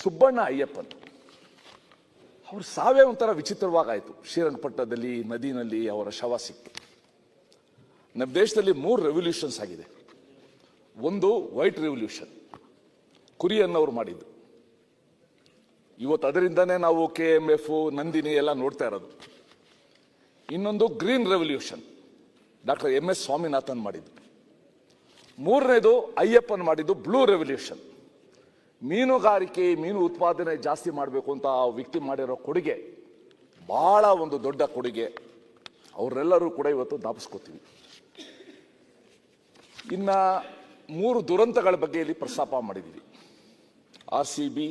ಸುಬ್ಬಣ್ಣ ಅಯ್ಯಪ್ಪನ್ ಅವ್ರ ಸಾವೇ ಒಂಥರ ವಿಚಿತ್ರವಾಗಾಯಿತು. ಶ್ರೀರಂಗಪಟ್ಟಣದಲ್ಲಿ, ನದಿನಲ್ಲಿ ಅವರ ಶವ ಸಿಕ್ತು. ನಮ್ಮ ದೇಶದಲ್ಲಿ ಮೂರು ರೆವಲ್ಯೂಷನ್ಸ್ ಆಗಿದೆ. ಒಂದು ವೈಟ್ ರೆವಲ್ಯೂಷನ್ ಕುರಿಯನ್ನವರು ಮಾಡಿದ್ದು. ಇವತ್ತು ಅದರಿಂದನೇ ನಾವು ಕೆ ಎಂ ಎಫ್ ನಂದಿನಿ ಎಲ್ಲ ನೋಡ್ತಾ ಇರೋದು. ಇನ್ನೊಂದು green revolution doctor M S Swaminathan ಮಾಡಿದ್ದು. ಮೂರನೇದು ಅಯ್ಯಪ್ಪನ್ ಮಾಡಿದ್ದು ಬ್ಲೂ ರೆವಲ್ಯೂಷನ್ ಮೀನುಗಾರಿಕೆ, ಮೀನು ಉತ್ಪಾದನೆ ಜಾಸ್ತಿ ಮಾಡಬೇಕು ಅಂತ ಆ ವ್ಯಕ್ತಿ ಮಾಡಿರೋ ಕೊಡುಗೆ ಭಾಳ ಒಂದು ದೊಡ್ಡ ಕೊಡುಗೆ. ಅವರೆಲ್ಲರೂ ಕೂಡ ಇವತ್ತು ದಾಪಿಸ್ಕೋತೀವಿ. ಇನ್ನ ಮೂರು ದುರಂತಗಳ ಬಗ್ಗೆ ಇಲ್ಲಿ ಪ್ರಸ್ತಾಪ ಮಾಡಿದ್ದೀವಿ ಆರ್ ಸಿ ಬಿ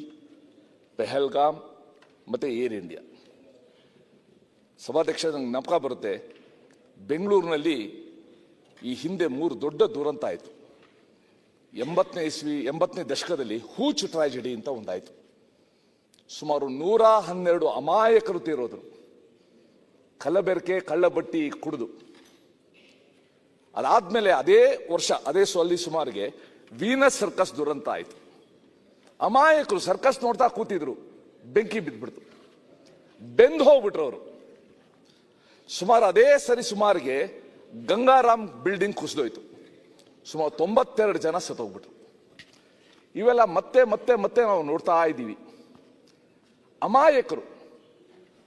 ಪೆಹಲ್ಗಾಮ್ ಮತ್ತು ಏರ್ ಇಂಡಿಯಾ. ಸಭಾಧ್ಯಕ್ಷ, ನಂಗೆ ನಮಕ ಬರುತ್ತೆ. ಬೆಂಗಳೂರಿನಲ್ಲಿ ಈ ಹಿಂದೆ ಮೂರು ದೊಡ್ಡ ದುರಂತ ಆಯಿತು. ಎಂಬತ್ತನೇ ಇಸ್ವಿ, ಎಂಬತ್ತನೇ ದಶಕದಲ್ಲಿ ಹೂಚ್ ಟ್ರಾಜಿಡಿ ಅಂತ ಒಂದಾಯಿತು. ಸುಮಾರು ನೂರ ಹನ್ನೆರಡು ಅಮಾಯಕರು ತೀರೋದ್ರು. ಕಲ್ಲಬೆರಕೆ, ಕಳ್ಳಬಟ್ಟಿ ಕುಡಿದು. ಅದಾದ್ಮೇಲೆ ಅದೇ ವರ್ಷ, ಅದೇ ಸೊಲ್ಲಿ ಸುಮಾರಿಗೆ ವೀನಸ್ ಸರ್ಕಸ್ ದುರಂತ ಆಯಿತು. ಅಮಾಯಕರು ಸರ್ಕಸ್ ನೋಡ್ತಾ ಕೂತಿದ್ರು. ಬೆಂಕಿ ಬಿದ್ದ್ಬಿಡ್ತು ಬೆಂದು ಹೋಗ್ಬಿಟ್ರು ಅವರು ಸುಮಾರು ಅದೇ ಸರಿ ಸುಮಾರಿಗೆ ಗಂಗಾರಾಮ್ ಬಿಲ್ಡಿಂಗ್ ಕುಸಿದೋಯ್ತು. ಸುಮಾರು ತೊಂಬತ್ತೆರಡು ಜನ ಸತ್ತೋಗ್ಬಿಟ್ರು. ಇವೆಲ್ಲ ಮತ್ತೆ ಮತ್ತೆ ಮತ್ತೆ ನಾವು ನೋಡ್ತಾ ಇದ್ದೀವಿ. ಅಮಾಯಕರು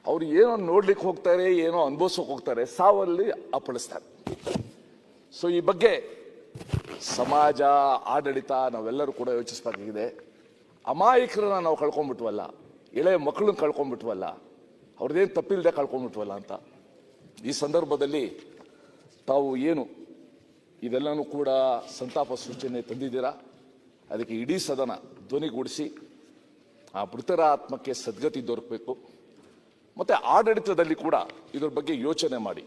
ಅವ್ರು ಏನೋ ನೋಡ್ಲಿಕ್ಕೆ ಹೋಗ್ತಾರೆ, ಏನೋ ಅನುಭವಿಸೋಕೆ ಹೋಗ್ತಾರೆ, ಸಾವಲ್ಲಿ ಅಪ್ಪಳಿಸ್ತಾರೆ. ಸೊ ಈ ಬಗ್ಗೆ ಸಮಾಜ, ಆಡಳಿತ ನಾವೆಲ್ಲರೂ ಕೂಡ ಯೋಚಿಸಬೇಕಾಗಿದೆ. ಅಮಾಯಕರನ್ನ ನಾವು ಕಳ್ಕೊಂಡ್ಬಿಟ್ವಲ್ಲ ಎಳೆ ಮಕ್ಕಳನ್ನ ಕಳ್ಕೊಂಡ್ಬಿಟ್ವಲ್ಲ ಅವ್ರದ್ದೇನು ತಪ್ಪಿಲ್ಲದೆ ಕಳ್ಕೊಂಡ್ಬಿಟ್ವಲ್ಲ ಅಂತ ಈ ಸಂದರ್ಭದಲ್ಲಿ ತಾವು ಏನು ಇದೆಲ್ಲನೂ ಕೂಡ ಸಂತಾಪ ಸೂಚನೆ ತಂದಿದ್ದೀರಾ? ಅದಕ್ಕೆ ಇಡೀ ಸದನ ಧ್ವನಿಗೂಡಿಸಿ ಆ ಮೃತರ ಆತ್ಮಕ್ಕೆ ಸದ್ಗತಿ ದೊರಕಬೇಕು. ಮತ್ತು ಆಡಳಿತದಲ್ಲಿ ಕೂಡ ಇದ್ರ ಬಗ್ಗೆ ಯೋಚನೆ ಮಾಡಿ.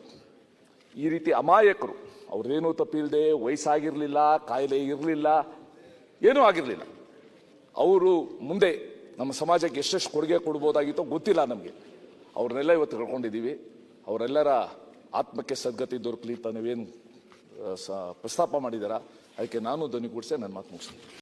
ಈ ರೀತಿ ಅಮಾಯಕರು ಅವ್ರದ್ದೇನೂ ತಪ್ಪಿಲ್ಲದೆ ವಯಸ್ಸಾಗಿರಲಿಲ್ಲ, ಕಾಯಿಲೆ ಇರಲಿಲ್ಲ, ಏನೂ ಆಗಿರಲಿಲ್ಲ. ಅವರು ಮುಂದೆ ನಮ್ಮ ಸಮಾಜಕ್ಕೆ ಎಷ್ಟೆಷ್ಟು ಕೊಡುಗೆ ಕೊಡ್ಬೋದಾಗಿತ್ತೋ ಗೊತ್ತಿಲ್ಲ ನಮಗೆ. ಅವ್ರನ್ನೆಲ್ಲ ಇವತ್ತು ಕಳ್ಕೊಂಡಿದ್ದೀವಿ. ಅವರೆಲ್ಲರ ಆತ್ಮಕ್ಕೆ ಸದ್ಗತಿ ದೊರಕಲಿ ಅಂತ ನೀವೇನು ಪ್ರಸ್ತಾಪ ಮಾಡಿದ್ದೀರಾ ಅದಕ್ಕೆ ನಾನು ಧ್ವನಿಗೂಡಿಸಿ ನನ್ನ ಮಾತು ಮುಗಿಸ್ತೀನಿ.